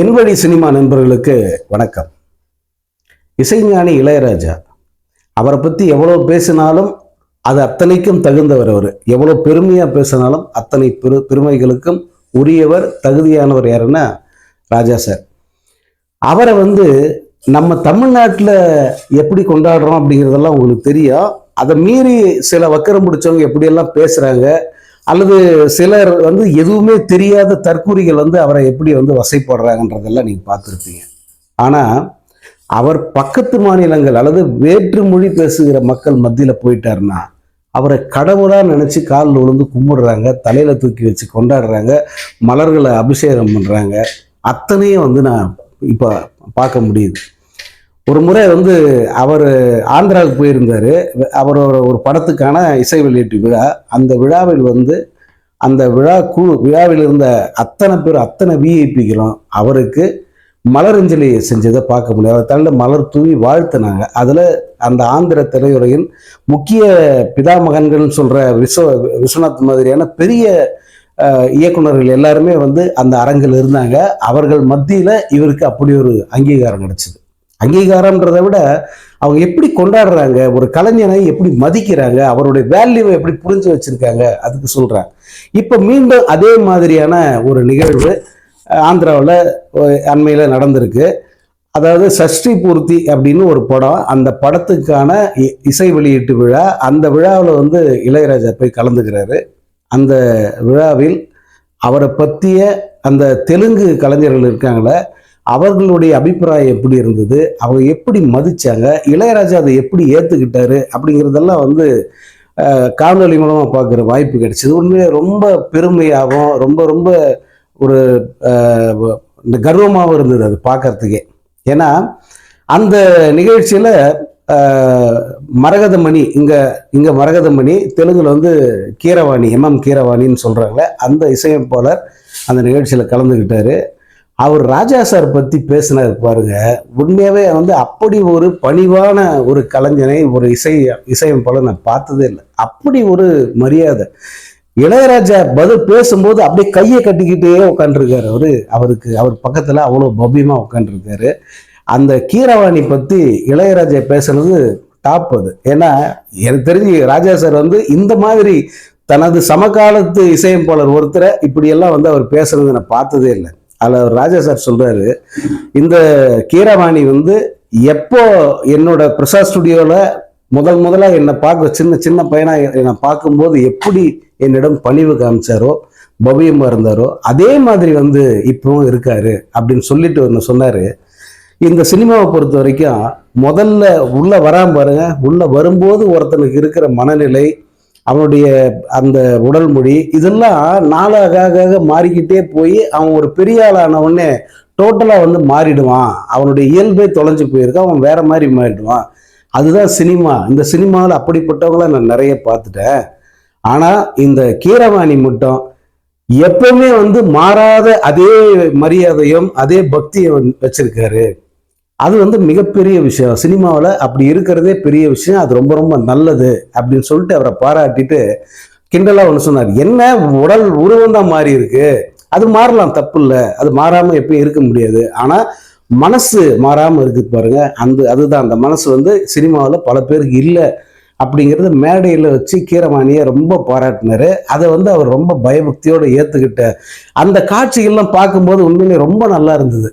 என்வழி cinema நண்பர்களுக்கு வணக்கம். இசைஞானி இளையராஜா அவரை பற்றி எவ்வளோ பேசினாலும் அது அத்தனைக்கும் தகுந்தவர் அவர். எவ்வளோ பெருமையாக பேசினாலும் அத்தனை பெரு பெருமைகளுக்கும் உரியவர் தகுதியானவர் யாருன்னா ராஜா சார். அவரை வந்து நம்ம தமிழ்நாட்டில் எப்படி கொண்டாடுறோம் அப்படிங்கிறதெல்லாம் உங்களுக்கு தெரியும். அதை மீறி சில வக்கரம் பிடிச்சவங்க எப்படியெல்லாம் பேசுகிறாங்க அல்லது சிலர் வந்து எதுவுமே தெரியாத தற்கூரிகள் வந்து அவரை எப்படி வந்து வசைப்படுறாங்கன்றதெல்லாம் நீங்கள் பார்த்துருப்பீங்க. ஆனால் அவர் பக்கத்து மாநிலங்கள் அல்லது வேற்று மொழி பேசுகிற மக்கள் மத்தியில் போயிட்டாருன்னா அவரை கடவுளாக நினச்சி காலில் விழுந்து கும்பிடுறாங்க தலையில் தூக்கி வச்சு கொண்டாடுறாங்க மலர்களை அபிஷேகம் பண்ணுறாங்க அத்தனையும் வந்து நான் இப்போ பார்க்க முடியுது. ஒரு முறை வந்து அவர் ஆந்திராவுக்கு போயிருந்தார். அவரோட ஒரு படத்துக்கான இசை வெளியீட்டு விழா. அந்த விழாவில் வந்து அந்த விழா குழு விழாவில் இருந்த அத்தனை பேர் அத்தனை விஐபிகளும் அவருக்கு மலரஞ்சலி செஞ்சதை பார்க்க முடியும். அவர் தலையில் மலர் தூவி வாழ்த்துனாங்க. அதில் அந்த ஆந்திர திரையுறையின் முக்கிய பிதாமகன்கள்னு சொல்கிற விஸ்வ விஸ்வநாத் மாதிரியான பெரிய இயக்குநர்கள் இயக்குனர்கள் எல்லாருமே வந்து அந்த அரங்கில் இருந்தாங்க. அவர்கள் மத்தியில் இவருக்கு அப்படி ஒரு அங்கீகாரம் கிடைச்சிது. அங்கீகாரம்ன்றதை விட அவங்க எப்படி கொண்டாடுறாங்க ஒரு கலைஞனை எப்படி மதிக்கிறாங்க அவருடைய வேல்யூவை எப்படி புரிஞ்சு வச்சிருக்காங்க அதுக்கு சொல்கிறாங்க இப்போ மீண்டும் அதே மாதிரியான ஒரு நிகழ்வு ஆந்திராவில் அண்மையில் நடந்திருக்கு. அதாவது சஷ்டி பூர்த்தி அப்படின்னு ஒரு படம் அந்த படத்துக்கான இ- இசை வெளியீட்டு விழா அந்த விழாவில் வந்து இளையராஜா போய் கலந்துக்கிறாரு. அந்த விழாவில் அவரை பற்றிய அந்த தெலுங்கு கலைஞர்கள் இருக்காங்களே அவர்களுடைய அபிப்பிராயம் எப்படி இருந்தது? அவங்க எப்படி மதிச்சாங்க? இளையராஜா அதை எப்படி ஏற்றுக்கிட்டாரு அப்படிங்கிறதெல்லாம் வந்து காணொலி மூலமாக பார்க்குற வாய்ப்பு கிடைச்சது. உண்மையிலே ரொம்ப பெருமையாகவும் ரொம்ப ரொம்ப ஒரு இந்த கர்வமாகவும் இருந்தது அது பார்க்கறதுக்கே. ஏன்னா அந்த நிகழ்ச்சியில் மரகதமணி இங்கே இங்கே மரகதமணி தெலுங்கில் வந்து கீரவாணி எம்எம் கீரவாணின்னு சொல்கிறாங்களே அந்த இசையமைப்பாளர் அந்த நிகழ்ச்சியில் கலந்துக்கிட்டாரு அவர் ராஜா சார் பற்றி பேசினார் பாருங்க. உண்மையாகவே வந்து அப்படி ஒரு பணிவான ஒரு கலைஞனை ஒரு இசை இசையமைப்பாளர் நான் பார்த்ததே இல்லை. அப்படி ஒரு மரியாதை. இளையராஜா பதில் பேசும்போது அப்படியே கையை கட்டிக்கிட்டே உட்காந்துருக்காரு அவரு. அவருக்கு அவர் பக்கத்தில் அவ்வளோ பவ்யமாக உட்காந்துருக்காரு அந்த கீரவாணி பற்றி இளையராஜா பேசுனது டாப் அது. ஏன்னா எனக்கு தெரிஞ்சு ராஜா சார் வந்து இந்த மாதிரி தனது சமகாலத்து இசையமைப்பாளர் ஒருத்தரை இப்படியெல்லாம் வந்து அவர் பேசுறது நான் பார்த்ததே இல்லை. அதில் ராஜா சார் சொல்கிறாரு இந்த கீரவாணி வந்து எப்போ என்னோட பிரசாத் ஸ்டுடியோவில் முதல் முதலாக என்னை பார்க்க சின்ன சின்ன பையனாக என்னை பார்க்கும்போது எப்படி என்னிடம் பணிவு காமிச்சாரோ பவியமாக இருந்தாரோ அதே மாதிரி வந்து இப்பவும் இருக்காரு அப்படின்னு சொல்லிட்டு ஒன்று சொன்னார். இந்த சினிமாவை பொறுத்த வரைக்கும் முதல்ல உள்ளே வராமல் பாருங்க உள்ளே வரும்போது ஒருத்தனுக்கு இருக்கிற மனநிலை அவனுடைய அந்த உடல் மொழி இதெல்லாம் நாளாக ஆக மாறிக்கிட்டே போய் அவன் ஒரு பெரிய ஆளான உடனே டோட்டலாக வந்து மாறிடுவான். அவனுடைய இயல்பே தொலைஞ்சு போயிருக்கா அவன் வேற மாதிரி மாறிடுவான். அதுதான் சினிமா. இந்த சினிமாவில் அப்படிப்பட்டவங்கள நான் நிறைய பார்த்துட்டேன். ஆனால் இந்த கீரவாணி மட்டும் எப்பவுமே வந்து மாறாத அதே மரியாதையும் அதே பக்தியும் வச்சிருக்காரு. அது வந்து மிகப்பெரிய விஷயம். சினிமாவில் அப்படி இருக்கிறதே பெரிய விஷயம். அது ரொம்ப ரொம்ப நல்லது அப்படின்னு சொல்லிட்டு அவரை பாராட்டிட்டு கிண்டலாக ஒன்று சொன்னார். என்ன? உடல் உருவம் தான் மாறி இருக்கு. அது மாறலாம் தப்பு இல்லை. அது மாறாமல் எப்பயும் இருக்க முடியாது. ஆனால் மனசு மாறாமல் இருக்குது பாருங்க. அந்த அதுதான். அந்த மனசு வந்து சினிமாவில் பல பேருக்கு இல்லை அப்படிங்கிறது மேடையில் வச்சு கீரவாணியை ரொம்ப பாராட்டினார். அதை வந்து அவர் ரொம்ப பயபக்தியோடு ஏற்றுக்கிட்ட அந்த காட்சிகள்லாம் பார்க்கும்போது உண்மையிலே ரொம்ப நல்லா இருந்தது.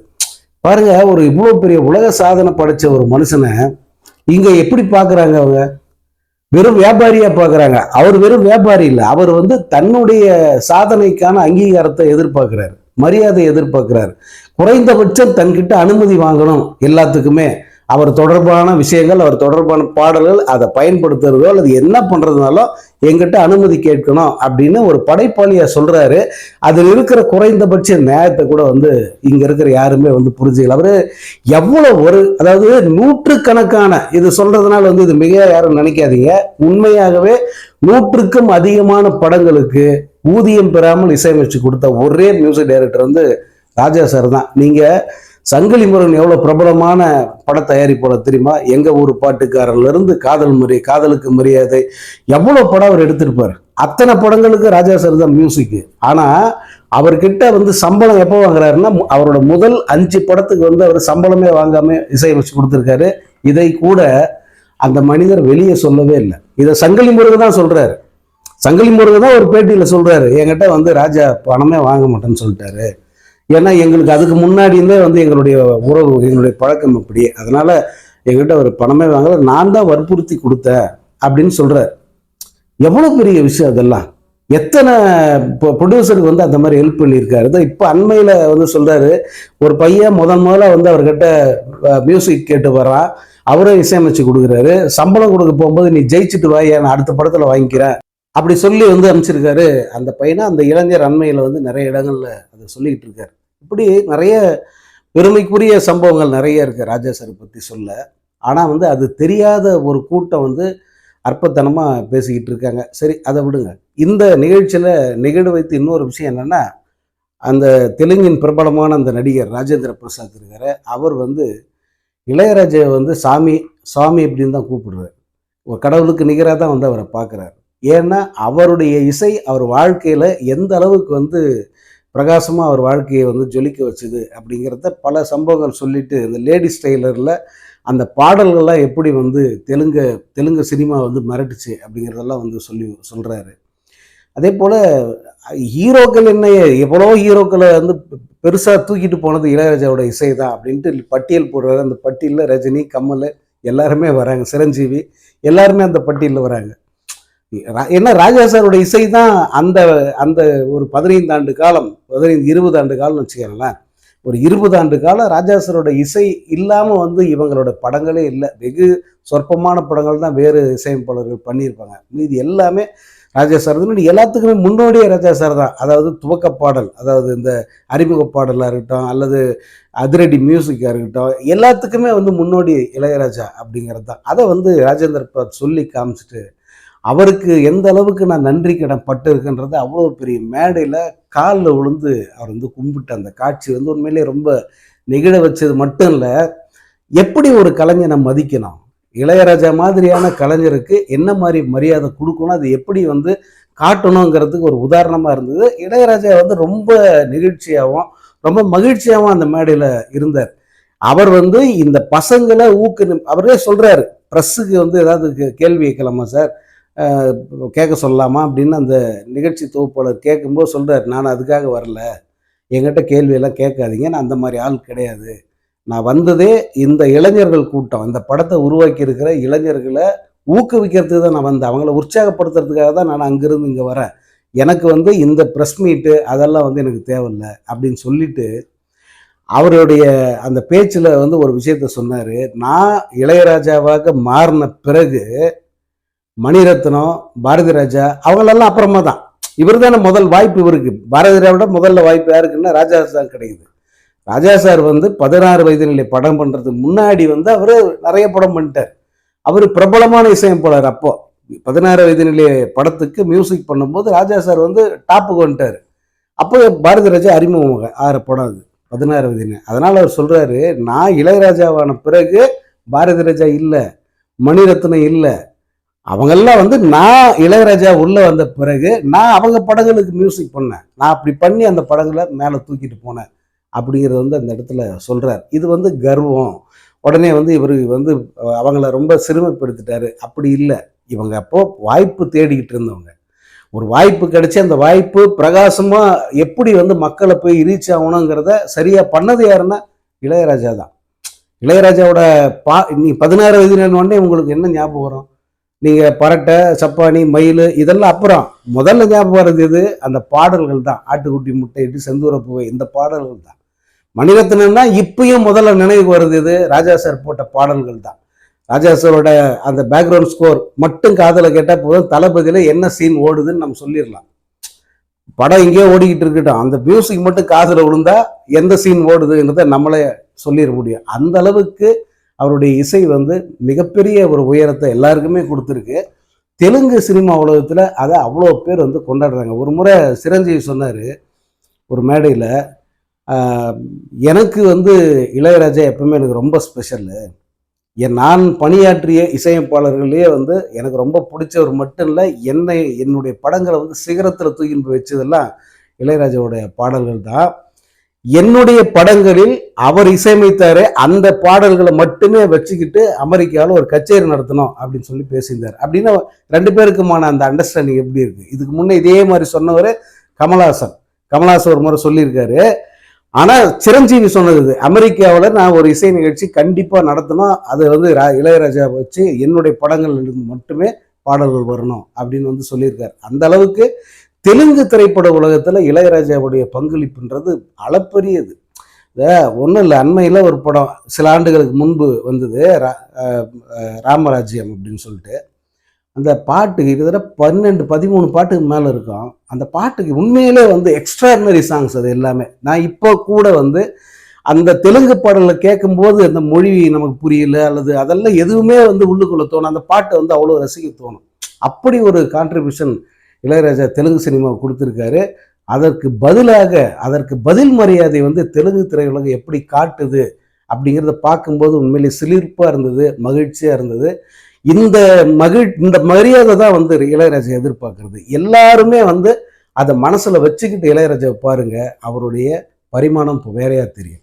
பாருங்க ஒரு இவ்வளோ பெரிய உலக சாதனை படைச்ச ஒரு மனுஷனை இங்க எப்படி பார்க்குறாங்க அவங்க? வெறும் வியாபாரியா பார்க்குறாங்க அவர் வெறும் வியாபாரி இல்லை அவர் வந்து தன்னுடைய சாதனைக்கான அங்கீகாரத்தை எதிர்பார்க்கிறார் மரியாதை எதிர்பார்க்கிறார். குறைந்தபட்சம் தன்கிட்ட அனுமதி வாங்கணும் எல்லாத்துக்குமே. அவர் தொடர்பான விஷயங்கள் அவர் தொடர்பான பாடல்கள் அதை பயன்படுத்துறதோ அல்லது என்ன பண்ணுறதுனாலும் எங்கிட்ட அனுமதி கேட்கணும் அப்படின்னு ஒரு படைப்பாளியாக சொல்கிறாரு அதில் இருக்கிற குறைந்தபட்ச நியாயத்தை கூட வந்து இங்கே இருக்கிற யாருமே வந்து புரிஞ்சுக்கல. அவர் எவ்வளோ ஒரு அதாவது நூற்றுக்கணக்கான இது சொல்கிறதுனால வந்து இது மிக யாரும் நினைக்காதீங்க. உண்மையாகவே நூற்றுக்கும் அதிகமான படங்களுக்கு ஊதியம் பெறாமல் இசையமைச்சு கொடுத்த ஒரே மியூசிக் டைரக்டர் வந்து ராஜா சார் தான். நீங்கள் சங்கிலி முருகன் எவ்வளோ பிரபலமான பட தயாரிப்பாளர் தெரியுமா? எங்கள் ஊர் பாட்டுக்காரர்லேருந்து காதல் முறை காதலுக்கு மரியாதை எவ்வளோ படம் அவர் எடுத்திருப்பார்? அத்தனை படங்களுக்கு ராஜா சார் தான் மியூசிக்கு ஆனால் அவர்கிட்ட வந்து சம்பளம் எப்போ வாங்குறாருன்னா அவரோட முதல் அஞ்சு படத்துக்கு வந்து அவர் சம்பளமே வாங்காம இசையமைச்சு கொடுத்துருக்காரு. இதை கூட அந்த மனிதர் வெளியே சொல்லவே இல்லை. இதை சங்கிலி முருகன் தான் சொல்கிறாரு சங்கிலி முருகன் தான் ஒரு பேட்டியில் சொல்கிறாரு என்கிட்ட வந்து ராஜா பணமே வாங்க மாட்டேன்னு சொல்லிட்டாரு. ஏன்னா எங்களுக்கு அதுக்கு முன்னாடி இருந்தே வந்து எங்களுடைய உறவு எங்களுடைய பழக்கம் இப்படி அதனால எங்கிட்ட ஒரு பணமே வாங்கல. நான் தான் வற்புறுத்தி கொடுத்தேன் அப்படின்னு சொல்றாரு. எவ்வளவு பெரிய விஷயம் அதெல்லாம். எத்தனை ப்ரொடியூசருக்கு வந்து அந்த மாதிரி ஹெல்ப் பண்ணியிருக்காரு. தான் இப்போ அண்மையில் வந்து சொல்கிறாரு ஒரு பையன் முதன் முதல்ல வந்து அவர்கிட்ட மியூசிக் கேட்டு வரான் அவரே இசையமைச்சு கொடுக்குறாரு. சம்பளம் கொடுக்க போகும்போது நீ ஜெயிச்சுட்டு வா நான் அடுத்த படத்தில் வாங்கிக்கிறேன். அப்படி சொல்லி வந்து அமைச்சிருக்காரு அந்த பையனை அந்த இளைஞர் அண்மையில் வந்து நிறைய இடங்களில் அதை சொல்லிக்கிட்டு இருக்கார். இப்படி நிறைய பெருமைக்குரிய சம்பவங்கள் நிறைய இருக்குது ராஜா சார் பற்றி சொல்ல. ஆனால் வந்து அது தெரியாத ஒரு கூட்டம் வந்து அற்பத்தனமாக பேசிக்கிட்டு இருக்காங்க. சரி அதை விடுங்க. இந்த நிகழ்ச்சியில் நிகழ்வு வைத்து இன்னொரு விஷயம் என்னன்னா அந்த தெலுங்கின் பிரபலமான அந்த நடிகர் ராஜேந்திர பிரசாத் இருக்கார். அவர் வந்து இளையராஜாவை வந்து சாமி சாமி அப்படின்னு தான் கூப்பிடுறாரு. ஒரு கடவுளுக்கு நிகராக தான் வந்து அவரை பார்க்குறாரு. ஏன்னா அவருடைய இசை அவர் வாழ்க்கையில் எந்த அளவுக்கு வந்து பிரகாசமாக அவர் வாழ்க்கையை வந்து ஜொலிக்க வச்சுது அப்படிங்கிறத பல சம்பவங்கள் சொல்லிட்டு இந்த லேடிஸ் டெய்லரில் அந்த பாடல்கள்லாம் எப்படி வந்து தெலுங்கு தெலுங்கு சினிமா வந்து மிரட்டுச்சு அப்படிங்கிறதெல்லாம் வந்து சொல்லி சொல்கிறாரு அதே போல் ஹீரோக்கள் என்ன எவ்வளோ ஹீரோக்களை வந்து பெருசாக தூக்கிட்டு போனது இளையராஜாவோட இசை தான் அப்படின்ட்டு பட்டியல் போடுறாரு. அந்த பட்டியலில் ரஜினி கமல் எல்லாருமே வராங்க. சிரஞ்சீவி எல்லாருமே அந்த பட்டியலில் வராங்க. ஏன்னா ராஜா சாரோட இசை தான் அந்த அந்த ஒரு பதினைந்து ஆண்டு காலம் பதினைந்து இருபது ஆண்டு காலம்னு வச்சுக்கோங்களேன். ஒரு இருபது ஆண்டு காலம் ராஜா சாரோட இசை இல்லாமல் வந்து இவங்களோட படங்களே இல்லை. வெகு சொற்பமான படங்கள் தான் வேறு இசையமைப்பாளர்கள் பண்ணியிருப்பாங்க. மீதி எல்லாமே ராஜா சார் எல்லாத்துக்குமே முன்னோடியே ராஜா சார் தான். அதாவது துவக்க பாடல் அதாவது இந்த அறிமுக பாடலாக இருக்கட்டும் அல்லது அதிரடி மியூசிக்காக இருக்கட்டும் எல்லாத்துக்குமே வந்து முன்னோடி இளையராஜா அப்படிங்கிறது தான். அதை வந்து ராஜேந்திர பிரசாத் சொல்லி காமிச்சிட்டு அவருக்கு எந்த அளவுக்கு நான் நன்றி கடன் பட்டு இருக்குன்றது அவ்வளோ பெரிய மேடையில் காலில் விழுந்து அவர் வந்து கும்பிட்ட அந்த காட்சி வந்து உண்மையிலேயே ரொம்ப நெகிழ வச்சது மட்டும் இல்லை. எப்படி ஒரு கலைஞனை மதிக்கணும்? இளையராஜா மாதிரியான கலைஞருக்கு என்ன மாதிரி மரியாதை கொடுக்கணும்? அது எப்படி வந்து காட்டணுங்கிறதுக்கு ஒரு உதாரணமாக இருந்தது. இளையராஜா வந்து ரொம்ப நெகிழ்ச்சியாகவும் ரொம்ப மகிழ்ச்சியாகவும் அந்த மேடையில் இருந்தார். அவர் வந்து இந்த பசங்களை ஊக்கு அவரே சொல்கிறாரு ப்ரெஸ்ஸுக்கு வந்து ஏதாவது கே- கேள்வி கேட்கலாமா சார்? கேட்க சொல்லலாமா அப்படின்னு அந்த நிகழ்ச்சி தொகுப்பாளர் கேட்கும்போது சொல்கிறார் நான் அதுக்காக வரல. என்கிட்ட கேள்வியெல்லாம் கேட்காதீங்க. நான் அந்த மாதிரி ஆள் கிடையாது. நான் வந்ததே இந்த இளைஞர்கள் கூட்டம். இந்த படத்தை உருவாக்கி இருக்கிற இளைஞர்களை ஊக்குவிக்கிறதுக்கு தான் நான் வந்தேன். அவங்கள உற்சாகப்படுத்துறதுக்காக தான் நான் அங்கேருந்து இங்கே வரேன். எனக்கு வந்து இந்த ப்ரெஸ் மீட்டு அதெல்லாம் வந்து எனக்கு தேவையில்லை. அப்படின்னு சொல்லிட்டு அவருடைய அந்த பேச்சில் வந்து ஒரு விஷயத்த சொன்னார். நான் இளையராஜாவாக மாறின பிறகு மணிரத்னம் பாரதி ராஜா அவங்களெல்லாம் அப்புறமா தான் இவர் தானே முதல் வாய்ப்பு இவருக்கு. பாரதி விட முதல்ல வாய்ப்பு யாருக்குன்னா ராஜா சார் கிடைக்குது. ராஜா சார் வந்து பதினாறு வயது நிலை படம் பண்ணுறதுக்கு முன்னாடி வந்து அவர் நிறைய படம் பண்ணிட்டார். அவர் பிரபலமான இசையமைப்பாளர் அப்போ. பதினாறு வயது நிலை படத்துக்கு மியூசிக் பண்ணும்போது ராஜா சார் வந்து டாப்புக்கு வந்துட்டார். அப்போ பாரதி ராஜா அறிமுகமாக ஆறு படம் அது பதினாறு வயது நிலை. அவர் சொல்கிறாரு நான் இளையராஜாவான பிறகு பாரதி ராஜா இல்லை மணிரத்னம் இல்லை அவங்கெல்லாம் வந்து நான் இளையராஜா உள்ளே வந்த பிறகு நான் அவங்க படங்களுக்கு மியூசிக் பண்ணேன். நான் அப்படி பண்ணி அந்த படங்களை மேலே தூக்கிட்டு போனேன் அப்படிங்கிறது வந்து அந்த இடத்துல சொல்கிறார் இது வந்து கர்வம். உடனே வந்து இவர் வந்து அவங்கள ரொம்ப சிறுமைப்படுத்திட்டாரு. அப்படி இல்லை. இவங்க அப்போ வாய்ப்பு தேடிக்கிட்டு இருந்தவங்க. ஒரு வாய்ப்பு கிடைச்சி அந்த வாய்ப்பு பிரகாசமாக எப்படி வந்து மக்களை போய் ரீச் ஆகணுங்கிறத சரியாக பண்ணது யாருன்னா இளையராஜா தான். இளையராஜாவோட பா நீ பதினாறு வயது உடனே உங்களுக்கு என்ன ஞாபகம் வரும்? நீங்கள் பரட்டை சப்பானி மயில் இதெல்லாம் அப்புறம் முதல்ல ஞாபகம் வர்றது எது? அந்த பாடல்கள் தான். ஆட்டுக்குட்டி முட்டையிட்டு செந்தூர பூவை இந்த பாடல்கள் தான். மணிரத்னம்னா இப்பயும் முதல்ல நினைவுக்கு வருது இது ராஜா சார் போட்ட பாடல்கள் தான். ராஜா சாரோட அந்த பேக்ரவுண்ட் ஸ்கோர் மட்டும் காதில் கேட்டால் போதும். தளபதியில் என்ன சீன் ஓடுதுன்னு நம்ம சொல்லிடலாம். படம் இங்கேயே ஓடிக்கிட்டு இருக்கட்டும். அந்த மியூசிக் மட்டும் காதில் விழுந்தா எந்த சீன் ஓடுதுங்கிறத நம்மளே சொல்லிட முடியும். அந்த அளவுக்கு அவருடைய இசை வந்து மிகப்பெரிய ஒரு உயரத்தை எல்லாருக்குமே கொடுத்துருக்கு. தெலுங்கு சினிமா உலகத்தில் அதை அவ்வளோ பேர் வந்து கொண்டாடுறாங்க. ஒரு முறை சிரஞ்சீவி சொன்னார் ஒரு மேடையில் எனக்கு வந்து இளையராஜா எப்பவுமே எனக்கு ரொம்ப ஸ்பெஷலு என் நான் பணியாற்றிய இசையமைப்பாளர்களே வந்து எனக்கு ரொம்ப பிடிச்சவர் மட்டும் இல்லை என்னை என்னுடைய படங்களை வந்து சிகரத்தில் தூக்கின்னு போய் வச்சதெல்லாம் இளையராஜாவுடைய பாடல்கள் தான். என்னுடைய படங்களில் அவர் இசையமைத்தாரு அந்த பாடல்களை மட்டுமே வச்சுக்கிட்டு அமெரிக்காவில் ஒரு கச்சேரி நடத்தணும் அப்படின்னு சொல்லி பேசியிருந்தார். அப்படின்னா ரெண்டு பேருக்குமான அந்த அண்டர்ஸ்டாண்டிங் எப்படி இருக்கு? இதுக்கு முன்னே இதே மாதிரி சொன்னவர் கமல்ஹாசன். கமல்ஹாசன் ஒரு முறை சொல்லியிருக்காரு. ஆனால் சிரஞ்சீவி சொன்னது அமெரிக்காவில் நான் ஒரு இசை நிகழ்ச்சி கண்டிப்பாக நடத்தணும். அது வந்து ரா- இளையராஜா வச்சு என்னுடைய படங்கள் மட்டுமே பாடல்கள் வரணும் அப்படின்னு வந்து சொல்லியிருக்காரு. அந்த அளவுக்கு தெலுங்கு திரைப்பட உலகத்தில் இளையராஜாவுடைய பங்களிப்புன்றது அளப்பரியது. ஒன்றும் இல்லை அண்மையில் ஒரு படம் சில ஆண்டுகளுக்கு முன்பு வந்தது ரா- ராமராஜ்யம் அப்படின்னு சொல்லிட்டு. அந்த பாட்டு கிட்டத்தட்ட பன்னெண்டு பதிமூணு பாட்டுக்கு மேலே இருக்கும். அந்த பாட்டுக்கு உண்மையிலே வந்து எக்ஸ்ட்ராடினரி சாங்ஸ் அது எல்லாமே. நான் இப்போ கூட வந்து அந்த தெலுங்கு பாடலை கேட்கும்போது அந்த மொழி நமக்கு புரியல அல்லது அதெல்லாம் எதுவுமே வந்து உள்ளுக்குள்ளே தோணும் அந்த பாட்டை வந்து அவ்வளோ ரசிக்க தோணும். அப்படி ஒரு கான்ட்ரிபியூஷன் இளையராஜா தெலுங்கு சினிமா கொடுத்துருக்காரு. அதற்கு பதிலாக அதற்கு பதில் மரியாதை வந்து தெலுங்கு திரையுலகம் எப்படி காட்டுது அப்படிங்கிறத பார்க்கும்போது உண்மையிலே சிலிர்ப்பாக இருந்தது மகிழ்ச்சியாக இருந்தது. இந்த மகிழ் இந்த மரியாதை தான் வந்து இளையராஜா எதிர்பார்க்கறது. எல்லாருமே வந்து அதை மனசில் வச்சுக்கிட்டு இளையராஜாவை பாருங்கள் அவருடைய பரிமாணம் இப்போ வேறையாக தெரியும்.